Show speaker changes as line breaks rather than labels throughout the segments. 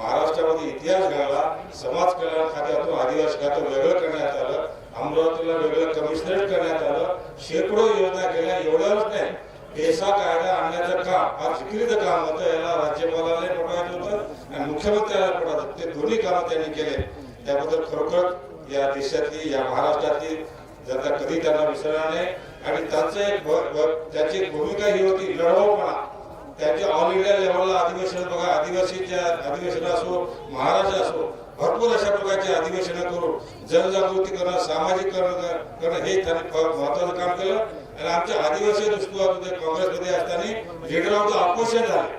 महाराष्ट्रामध्ये इतिहास घडला समाज कल्याण खात्यातून आदिवासी खातं वेगळं करण्यात आलं अमरावतीला वेगळं कमिशनरेट करण्यात आलं. शेकडो योजना केल्या एवढ्यावरच नाही. पेसा कायदा आणण्याचं काम फार जिकिरीचं काम होतं याला राज्यपालाला पटवायचं होतं आणि मुख्यमंत्र्याला पटवायचं ते दोन्ही कामं त्यांनी केले. त्याबद्दल खरोखर या देशातली या महाराष्ट्रातली जनता कधी त्यांना विसरणार नाही. आणि त्यांचं एक त्याची भूमिका ही होती लढवपणा त्यांच्या ऑल इंडिया लेवलला अधिवेशन बघा. आदिवासीच्या अधिवेशन असो महाराष्ट्र असो भरपूर अशा प्रकारचे अधिवेशन करून जनजागृती करणं सामाजिकरण करणं हे त्यांनी महत्वाचं काम केलं. आणि आमच्या आदिवासी दृष्टिकोनातून काँग्रेसमध्ये असताना लीडर ऑफ द ऑपोजिशन झाले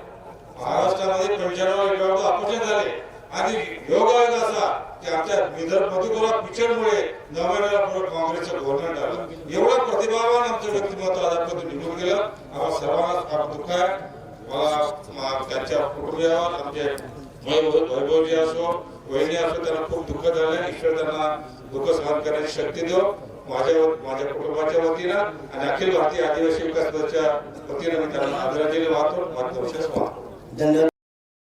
महाराष्ट्रामध्ये पंच्याण्णव लीडर ऑफ द ऑपोजिशन झाले आणि योगायोग असा की आमच्या विदर्भ मधुकोरा पिक्चरमुळे नव्याण्णव पुढे काँग्रेसचं गव्हर्नमेंट आलं. एवढं प्रतिभावान आमचं व्यक्तिमत्व आजपर्यंत निवडून गेलं. आम्हाला सर्वांना फार दुःख आहे. मला त्यांच्या कुटुंबियावर आमचे वैभव- वैभवजी असो वहिनी असो त्यांना खूप दुःख झालं. ईश्वर त्यांना दुःख सहन करण्याची शक्ती देव. माझ्या माझ्या कुटुंबाच्या वतीनं आणि अखिल भारतीय आदिवासी विकास मंचच्या वतीनं मी त्यांना आदरांजली वाहतो.
धन्यवाद.